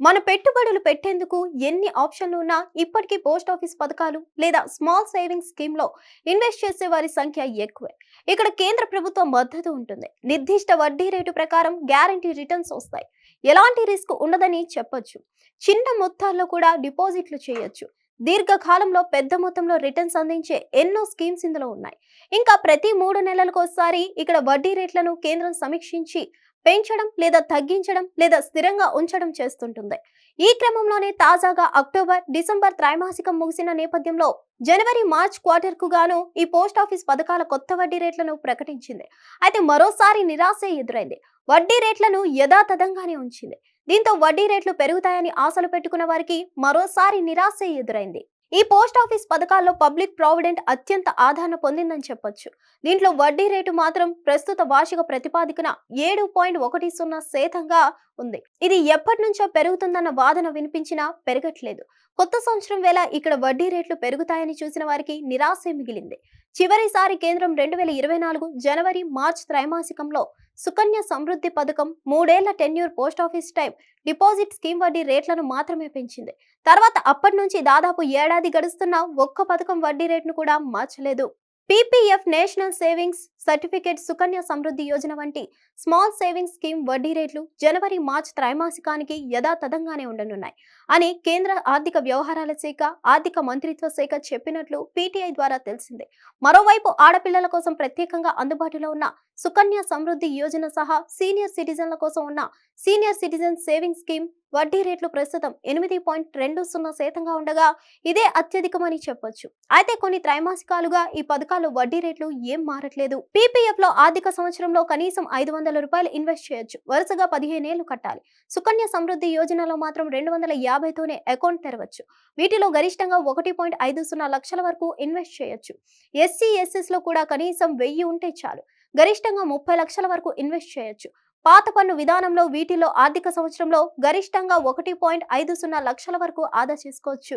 మన పెట్టుబడులు పెట్టేందుకు ఎన్ని ఆప్షన్లు ఉన్నా ఇప్పటికీ పోస్ట్ ఆఫీస్ పథకాలు లేదా స్మాల్ సేవింగ్స్ స్కీమ్లో ఇన్వెస్ట్ చేసే వారి సంఖ్య ఎక్కువే. ఇక్కడ కేంద్ర ప్రభుత్వం మద్దతు ఉంటుంది. నిర్దిష్ట వడ్డీ రేటు ప్రకారం గ్యారంటీ రిటర్న్స్ వస్తాయి. ఎలాంటి రిస్క్ ఉండదని చెప్పొచ్చు. చిన్న మొత్తాల్లో కూడా డిపాజిట్లు చేయొచ్చు. దీర్ఘకాలంలో పెద్ద మొత్తంలో రిటర్న్స్ అందించే ఎన్నో స్కీమ్స్ ఇందులో ఉన్నాయి. ఇంకా ప్రతి మూడు నెలలకు ఒకసారి ఇక్కడ వడ్డీ రేట్లను కేంద్రం సమీక్షించి పెంచడం లేదా తగ్గించడం లేదా స్థిరంగా ఉంచడం చేస్తుంటుంది. ఈ క్రమంలోనే తాజాగా అక్టోబర్ డిసెంబర్ త్రైమాసికం ముగిసిన నేపథ్యంలో జనవరి మార్చ్ క్వార్టర్కు గాను ఈ పోస్ట్ ఆఫీస్ పథకాల కొత్త వడ్డీ రేట్లను ప్రకటించింది. అయితే మరోసారి నిరాశ ఎదురైంది. వడ్డీ రేట్లను యథాతథంగానే ఉంచింది. దీంతో వడ్డీ రేట్లు పెరుగుతాయని ఆశలు పెట్టుకున్న వారికి మరోసారి నిరాశ ఎదురైంది. ఈ పోస్ట్ ఆఫీస్ పథకాల్లో పబ్లిక్ ప్రావిడెంట్ అత్యంత ఆదరణ పొందిందని చెప్పొచ్చు. దీంట్లో వడ్డీ రేటు మాత్రం ప్రస్తుత వార్షిక ప్రతిపాదికన ఏడు పాయింట్ ఒకటి సున్నా శాతంగా ఉంది. ఇది ఎప్పటి నుంచో పెరుగుతుందన్న వాదన వినిపించినా పెరగట్లేదు. కొత్త సంవత్సరం వేళ ఇక్కడ వడ్డీ రేట్లు పెరుగుతాయని చూసిన వారికి నిరాశ మిగిలింది. చివరిసారి కేంద్రం రెండు వేల ఇరవై నాలుగు జనవరి మార్చ్ త్రైమాసికంలో సుకన్య సమృద్ధి పథకం మూడేళ్ళ tenure post office time deposit scheme వడ్డీ రేట్లను మాత్రమే పెంచింది. తర్వాత అప్పటి నుంచి దాదాపు ఏడాది గడుస్తున్న ఒక్క పథకం వడ్డీ రేటును కూడా మార్చలేదు. PPF national savings certificate Sukanya Samriddhi Yojana వంటి స్మాల్ సేవింగ్స్ స్కీమ్ వడ్డీ రేట్లు జనవరి మార్చ్ త్రైమాసికానికి యథాతథంగానే ఉండనున్నాయి. అని కేంద్ర ఆర్థిక వ్యవహారాల శాఖ ఆర్థిక మంత్రిత్వ శాఖ చెప్పినట్లు పీటీఐ ద్వారా తెలిసింది. మరోవైపు ఆడపిల్లల కోసం ప్రత్యేకంగా అందుబాటులో ఉన్న సుకన్య సమృద్ధి యోజన సహా సీనియర్ సిటిజన్ల కోసం ఉన్న సీనియర్ సిటిజన్ సేవింగ్ స్కీమ్ వడ్డీ రేట్లు ప్రస్తుతం ఎనిమిది పాయింట్ రెండు సున్నా శాతంగా ఉండగా ఇదే అత్యధికమని చెప్పొచ్చు. అయితే కొన్ని త్రైమాసికాలుగా ఈ పథకాల్లో వడ్డీ రేట్లు ఏం మారట్లేదు. పీపీఎఫ్లో ఆర్థిక సంవత్సరంలో కనీసం ఐదు వందల రూపాయలు ఇన్వెస్ట్ చేయొచ్చు. వరుసగా పదిహేనేళ్ళు కట్టాలి. సుకన్య సమృద్ధి యోజనలో మాత్రం రెండు వందల యాభైతోనే అకౌంట్ తెరవచ్చు. వీటిలో గరిష్టంగా ఒకటి పాయింట్ ఐదు సున్నా లక్షల వరకు ఇన్వెస్ట్ చేయొచ్చు. ఎస్సీ ఎస్ఎస్లో కూడా కనీసం వెయ్యి ఉంటే చాలు. గరిష్టంగా ముప్పై లక్షల వరకు ఇన్వెస్ట్ చేయొచ్చు. పాత పన్ను విధానంలో వీటిలో ఆర్థిక సంవత్సరంలో గరిష్టంగా ఒకటి పాయింట్ ఐదు సున్నా లక్షల వరకు ఆదా చేసుకోవచ్చు.